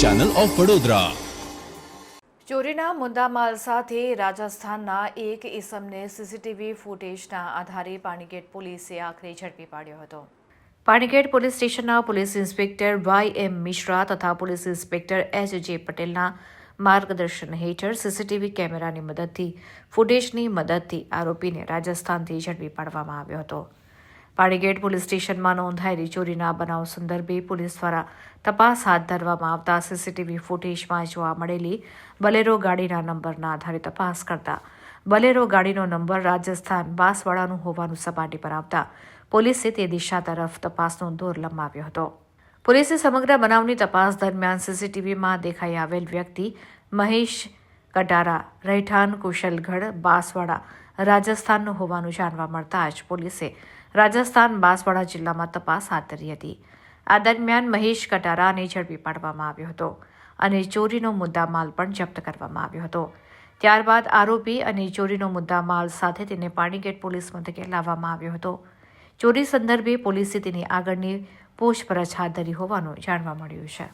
Channel of Vadodara ચોરીના મુદ્દામાલ સાથે રાજસ્થાનના એક ઇસમને સીસીટીવી ફૂટેજના આધારે પાણીગેટ પોલીસે આખરે ઝડપી પાડ્યો હતો. પાણીગેટ પોલીસ સ્ટેશનના police inspector Y M Mishra તથા પોલીસ ઇન્સ્પેક્ટર એચ જે પટેલના માર્ગદર્શન હેઠળ સીસીટીવી કેમેરાની મદદથી, ફૂટેજની મદદથી આરોપીને રાજસ્થાનથી ઝડપી પાડવામાં આવ્યો હતો. પાણીગેટ પોલીસ સ્ટેશનમાં નોંધાયેલી ચોરીના બનાવ સંદર્ભે પોલીસ દ્વારા તપાસ હાથ ધરવામાં આવતા સીસીટીવી ફૂટેજમાં જોવા મળેલી બલેરો ગાડીના નંબરના આધારે તપાસ કરતા. બલેરો ગાડીનો નંબર રાજસ્થાન બાંસવાડાનું હોવાનું સપાટી પર આવતા પોલીસે તે દિશા તરફ તપાસનો દોર લંબાવ્યો હતો. પોલીસે સમગ્ર બનાવની તપાસ દરમિયાન સીસીટીવીમાં દેખાઈ આવેલ વ્યક્તિ મહેશ કટારા રહેઠાણ, કુશલગઢ, બાંસવાડા, રાજસ્થાનનું હોવાનું જાણવા મળતા જ પોલીસે રાજસ્થાન બાંસવાડા જિલ્લામાં તપાસ હાથ ધરી હતી. આ દરમિયાન મહેશ કટારાને ઝડપી પાડવામાં આવ્યો હતો અને ચોરીનો મુદ્દામાલ પણ જપ્ત કરવામાં આવ્યો હતો. ત્યારબાદ આરોપી અને ચોરીનો મુદ્દામાલ સાથે તેને પાણીગેટ પોલીસ મથકે લાવવામાં આવ્યો હતો. ચોરી સંદર્ભે પોલીસે તેની આગળની પૂછપરછ હાથ ધરી હોવાનું જાણવા મળ્યું છે.